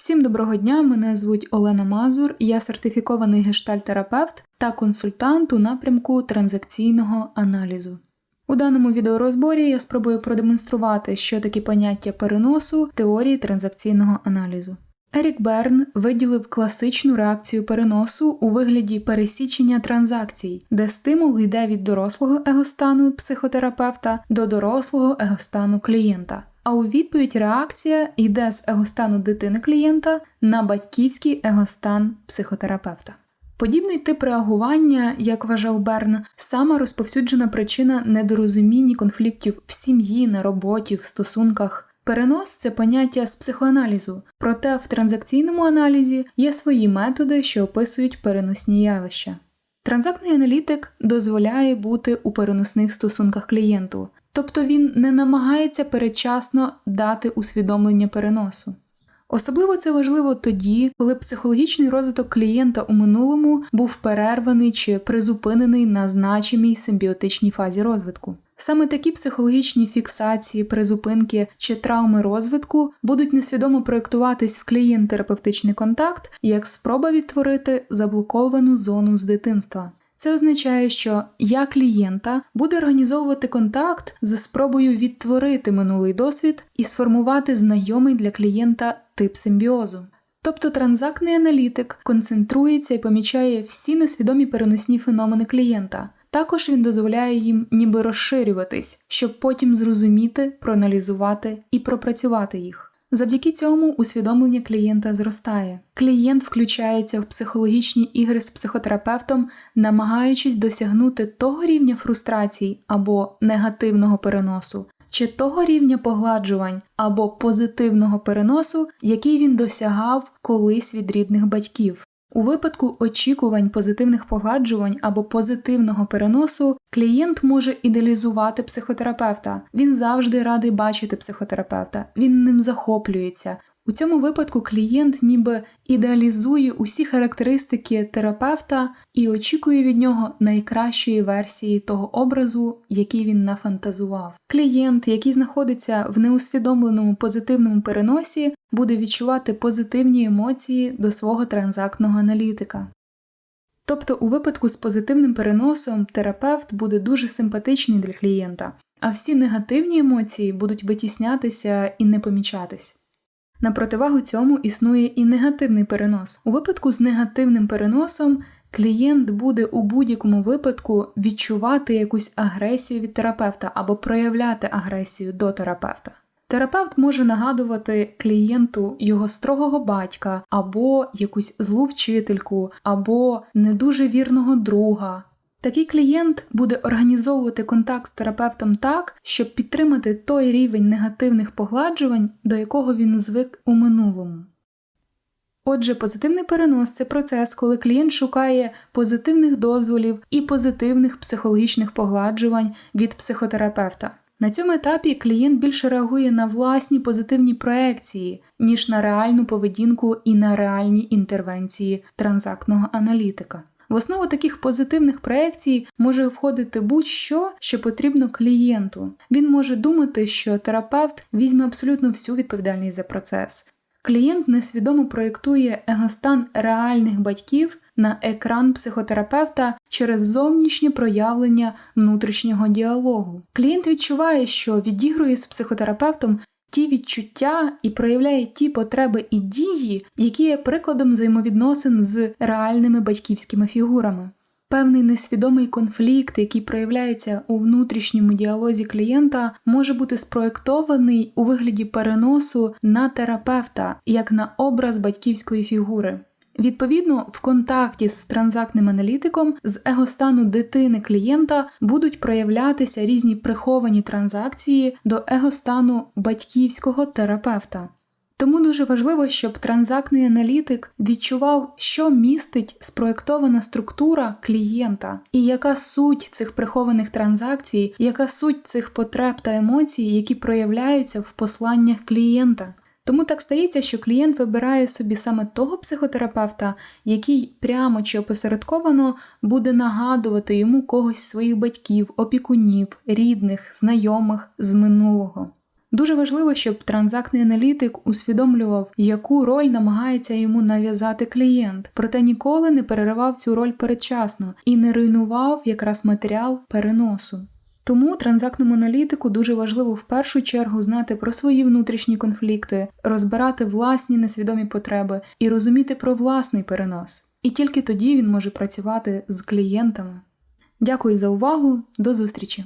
Всім доброго дня! Мене звуть Олена Мазур, я сертифікований гештальтерапевт та консультант у напрямку транзакційного аналізу. У даному відеорозборі я спробую продемонструвати, що таке поняття переносу теорії транзакційного аналізу. Ерік Берн виділив класичну реакцію переносу у вигляді пересічення транзакцій, де стимул йде від дорослого егостану психотерапевта до дорослого егостану клієнта. А у відповідь реакція йде з егостану дитини клієнта на батьківський егостан психотерапевта. Подібний тип реагування, як вважав Берн, сама розповсюджена причина недорозумінь і конфліктів в сім'ї, на роботі, в стосунках. Перенос це поняття з психоаналізу, проте в транзакційному аналізі є свої методи, що описують переносні явища. Транзактний аналітик дозволяє бути у переносних стосунках клієнту, тобто він не намагається передчасно дати усвідомлення переносу. Особливо це важливо тоді, коли психологічний розвиток клієнта у минулому був перерваний чи призупинений на значимій симбіотичній фазі розвитку. Саме такі психологічні фіксації, призупинки чи травми розвитку будуть несвідомо проєктуватись в клієнт-терапевтичний контакт як спроба відтворити заблоковану зону з дитинства. Це означає, що я клієнта буде організовувати контакт за спробою відтворити минулий досвід і сформувати знайомий для клієнта тип симбіозу. Тобто транзактний аналітик концентрується і помічає всі несвідомі переносні феномени клієнта. Також він дозволяє їм ніби розширюватись, щоб потім зрозуміти, проаналізувати і пропрацювати їх. Завдяки цьому усвідомлення клієнта зростає. Клієнт включається в психологічні ігри з психотерапевтом, намагаючись досягнути того рівня фрустрацій або негативного переносу, чи того рівня погладжувань або позитивного переносу, який він досягав колись від рідних батьків. У випадку очікувань позитивних погладжувань або позитивного переносу клієнт може ідеалізувати психотерапевта. Він завжди радий бачити психотерапевта, він ним захоплюється. У цьому випадку клієнт ніби ідеалізує усі характеристики терапевта і очікує від нього найкращої версії того образу, який він нафантазував. Клієнт, який знаходиться в неусвідомленому позитивному переносі, буде відчувати позитивні емоції до свого транзактного аналітика. Тобто, у випадку з позитивним переносом терапевт буде дуже симпатичний для клієнта, а всі негативні емоції будуть витіснятися і не помічатись. На противагу цьому існує і негативний перенос. У випадку з негативним переносом клієнт буде у будь-якому випадку відчувати якусь агресію від терапевта або проявляти агресію до терапевта. Терапевт може нагадувати клієнту його строгого батька, або якусь злу вчительку, або не дуже вірного друга, Такий клієнт буде організовувати контакт з терапевтом так, щоб підтримати той рівень негативних погладжувань, до якого він звик у минулому. Отже, позитивний перенос це процес, коли клієнт шукає позитивних дозволів і позитивних психологічних погладжувань від психотерапевта. На цьому етапі клієнт більше реагує на власні позитивні проекції, ніж на реальну поведінку і на реальні інтервенції транзактного аналітика. В основу таких позитивних проекцій може входити будь-що, що потрібно клієнту. Він може думати, що терапевт візьме абсолютно всю відповідальність за процес. Клієнт несвідомо проєктує егостан реальних батьків на екран психотерапевта через зовнішнє проявлення внутрішнього діалогу. Клієнт відчуває, що відігрує з психотерапевтом ті відчуття і проявляє ті потреби і дії, які є прикладом взаємовідносин з реальними батьківськими фігурами. Певний несвідомий конфлікт, який проявляється у внутрішньому діалозі клієнта, може бути спроєктований у вигляді переносу на терапевта як на образ батьківської фігури. Відповідно, в контакті з транзактним аналітиком з егостану дитини клієнта будуть проявлятися різні приховані транзакції до егостану батьківського терапевта. Тому дуже важливо, щоб транзактний аналітик відчував, що містить спроєктована структура клієнта, і яка суть цих прихованих транзакцій, яка суть цих потреб та емоцій, які проявляються в посланнях клієнта. Тому так стається, що клієнт вибирає собі саме того психотерапевта, який прямо чи опосередковано буде нагадувати йому когось своїх батьків, опікунів, рідних, знайомих з минулого. Дуже важливо, щоб транзактний аналітик усвідомлював, яку роль намагається йому нав'язати клієнт, проте ніколи не переривав цю роль передчасно і не руйнував якраз матеріал переносу. Тому транзактному аналітику дуже важливо в першу чергу знати про свої внутрішні конфлікти, розбирати власні несвідомі потреби і розуміти про власний перенос. І тільки тоді він може працювати з клієнтами. Дякую за увагу, до зустрічі!